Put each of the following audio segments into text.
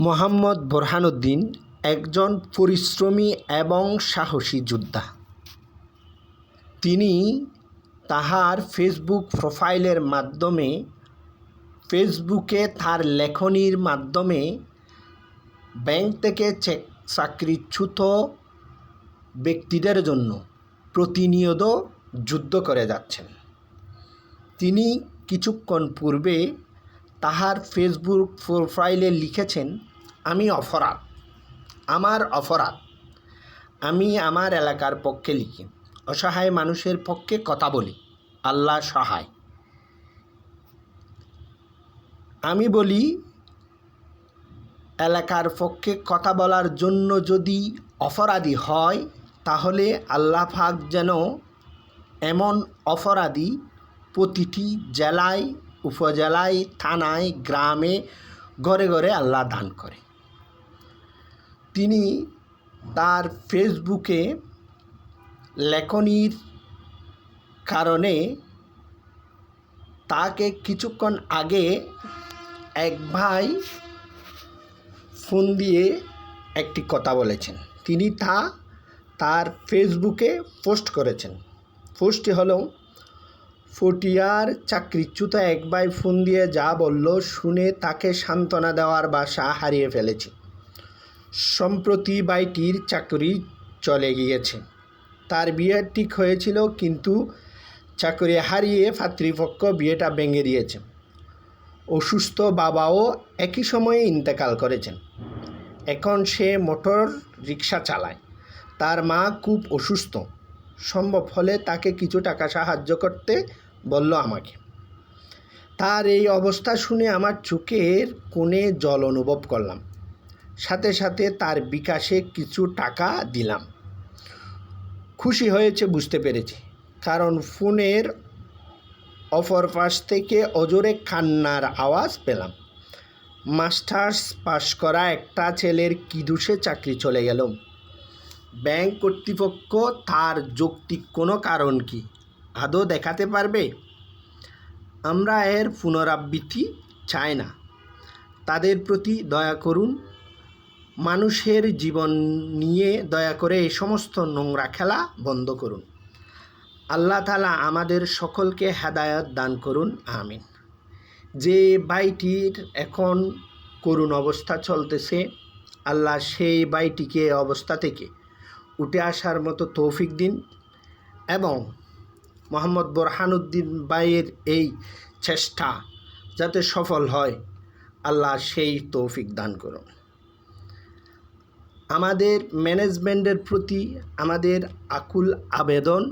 মোহাম্মদ বোরহানউদ্দিন একজন পরিশ্রমী এবং সাহসী যোদ্ধা। তিনি তাহার ফেসবুক প্রোফাইলের মাধ্যমে, ফেসবুকে তার লেখনীর মাধ্যমে ব্যাংক থেকে চেক চাকরিচ্যুত ব্যক্তিদের জন্য প্রতিনিয়ত যুদ্ধ করে যাচ্ছেন। তিনি কিছুক্ষণ পূর্বে তাহার ফেসবুক প্রোফাইলে লিখেছেন, আমি অপরাধ। আমার অপরাধ। আমি আমার এলাকার পক্ষে লিখি। অসহায় মানুষের পক্ষে কথা বলি। আল্লাহ সহায়। আমি বলি, এলাকার পক্ষে কথা বলার জন্য যদি অপরাধী হয়, তাহলে আল্লাহ পাক যেন এমন অপরাধী প্রতিটি জেলায় উপজেলায়, থানায়, গ্রামে ঘরে ঘরে আল্লাহ দান করে। তিনি তার ফেসবুকে লেখনির কারণে তাকে কিছুক্ষণ আগে এক ভাই ফোন দিয়ে একটি কথা বলেছেন। তিনি তা তার ফেসবুকে পোস্ট করেছেন। পোস্টটি হলো ফটিয়ার চাকরিচ্যুত এক ভাই ফোন দিয়ে যা বলল, শুনে তাকে সান্ত্বনা দেওয়ার বাসা হারিয়ে ফেলেছি। সম্প্রতি বাইটির চাকরি চলে গিয়েছে। তার বিয়ে ঠিক হয়েছিল, কিন্তু চাকরি হারিয়ে পাতৃপক্ষ বিয়েটা ভেঙে দিয়েছে। অসুস্থ বাবাও একই সময়ে ইন্তেকাল করেছেন। এখন সে মোটর রিক্সা চালায়। তার মা খুব অসুস্থ। সম্ভব হলে তাকে কিছু টাকা সাহায্য করতে বলল আমাকে। তার এই অবস্থা শুনে আমার চোখের কোণে জল অনুভব করলাম। সাথে সাথে তার বিকাশে কিছু টাকা দিলাম। খুশি হয়েছে বুঝতে পেরেছি, কারণ ফোনের অপর পাশ থেকে অজোরে কান্নার আওয়াজ পেলাম। মাস্টার্স পাশ করা একটা ছেলের কিদুষে চাকরি চলে গেল। ব্যাংক কর্তৃপক্ষ তার যৌক্তিক কোনো কারণ কি আদৌ দেখাতে পারবে? আমরা এর পুনরাবৃত্তি চাই না। তাদের প্রতি দয়া করুন। মানুষের জীবন নিয়ে দয়া করে এই সমস্ত নোংরা খেলা বন্ধ করুন। আল্লাহ তালা আমাদের সকলকে হেদায়ত দান করুন। আমিন। যে বাইটির এখন করুণ অবস্থা চলতেছে, আল্লাহ সেই বাইটিকে অবস্থা থেকে উঠে আসার মতো তৌফিক দিন এবং মোহাম্মদ বোরহানুদ্দিন বাইয়ের এই চেষ্টা যাতে সফল হয়, আল্লাহ সেই তৌফিক দান করুন। আমাদের ম্যানেজমেন্টের প্রতি আমাদের আকুল আবেদন,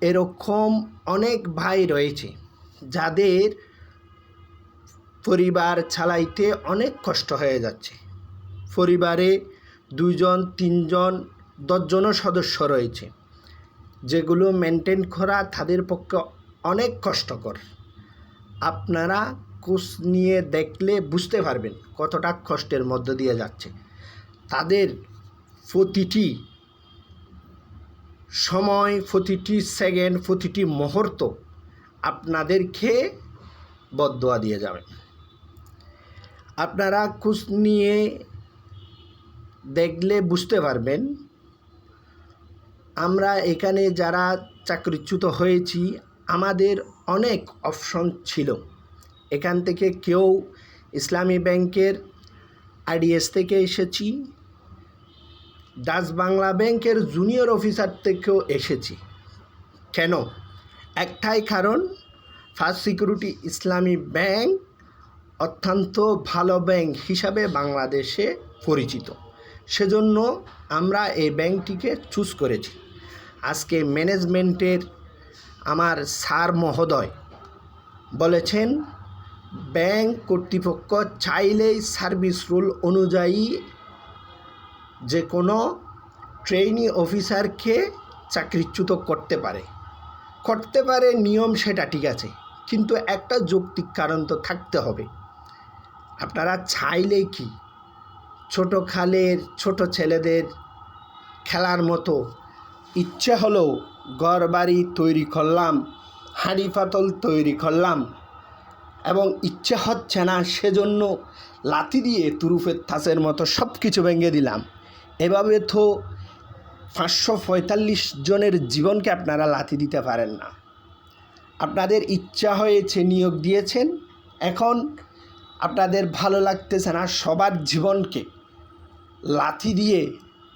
এরকম অনেক ভাই রয়েছে যাদের পরিবার চালাইতে অনেক কষ্ট হয়ে যাচ্ছে। পরিবারে দুজন তিনজন, দশজনও সদস্য রয়েছে। যেগুলো মেনটেন করা তাদের পক্ষে অনেক কষ্টকর। আপনারা কোচ নিয়ে দেখলে বুঝতে পারবেন কতটা কষ্টের মধ্য দিয়ে যাচ্ছে। তাদের প্রতিটি সময়, প্রতিটি সেকেন্ড প্রতিটি মুহূর্ত আপনাদেরকে বদোয়া দিয়ে যাবে। আপনারা কোচ নিয়ে দেখলে বুঝতে পারবেন আমরা এখানে যারা চাকরিচ্যুত হয়েছি, আমাদের অনেক অপশন ছিল। এখান থেকে কেউ ইসলামী ব্যাংকের আইডিএস থেকে এসেছি, ডাচ বাংলা ব্যাংকের জুনিয়র অফিসার থেকেও এসেছি। কেন? একটাই কারণ, ফার্স্ট সিকিউরিটি ইসলামী ব্যাংক অত্যন্ত ভালো ব্যাংক হিসাবে বাংলাদেশে পরিচিত। সেজন্য আমরা এই ব্যাংকটিকে চুজ করেছি। আজকে ম্যানেজমেন্টের আমার স্যার মহোদয় বলেছেন, ব্যাংক কর্তৃপক্ষ চাইলেই সার্ভিস রুল অনুযায়ী যে কোনো ট্রেনি অফিসারকে চাকরিচ্যুত করতে পারে। করতে পারে, নিয়ম সেটা ঠিক আছে, কিন্তু একটা যৌক্তিক কারণ তো থাকতে হবে। আপনারা চাইলেই কি? ছোট খালের ছোট ছেলেদের খেলার মতো ইচ্ছে হলো ঘর বাড়ি তৈরি করলাম হাঁড়ি পাতল তৈরি করলাম এবং ইচ্ছে হচ্ছে না সেজন্য লাথি দিয়ে তুরুফের থাসের মতো সব কিছু ভেঙে দিলাম। এভাবে তো পাঁচশো পঁয়তাল্লিশ জনের জীবনকে আপনারা লাথি দিতে পারেন না। আপনাদের ইচ্ছা হয়েছে নিয়োগ দিয়েছেন, এখন আপনাদের ভালো লাগতেছে না সবার জীবনকে লাথি দিয়ে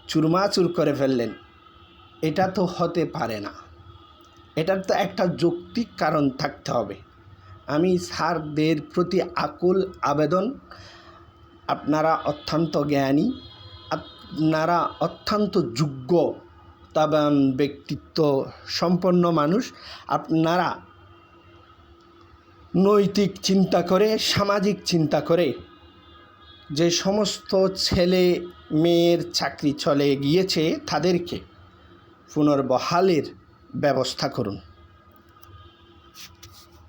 চুরমাচুর করে ফেললেন। এটা তো হতে পারে না। এটার তো একটা যৌক্তিক কারণ থাকতে হবে। আমি স্যারদের প্রতি আকুল আবেদন, আপনারা অত্যন্ত জ্ঞানী, আপনারা অত্যন্ত যোগ্য, তাবান ব্যক্তিত্ব সম্পন্ন মানুষ, আপনারা নৈতিক চিন্তা করে, সামাজিক চিন্তা করে, যে সমস্ত ছেলে মেয়ের চাকরি চলে গিয়েছে তাদেরকে পুনর্বহালের ব্যবস্থা করুন।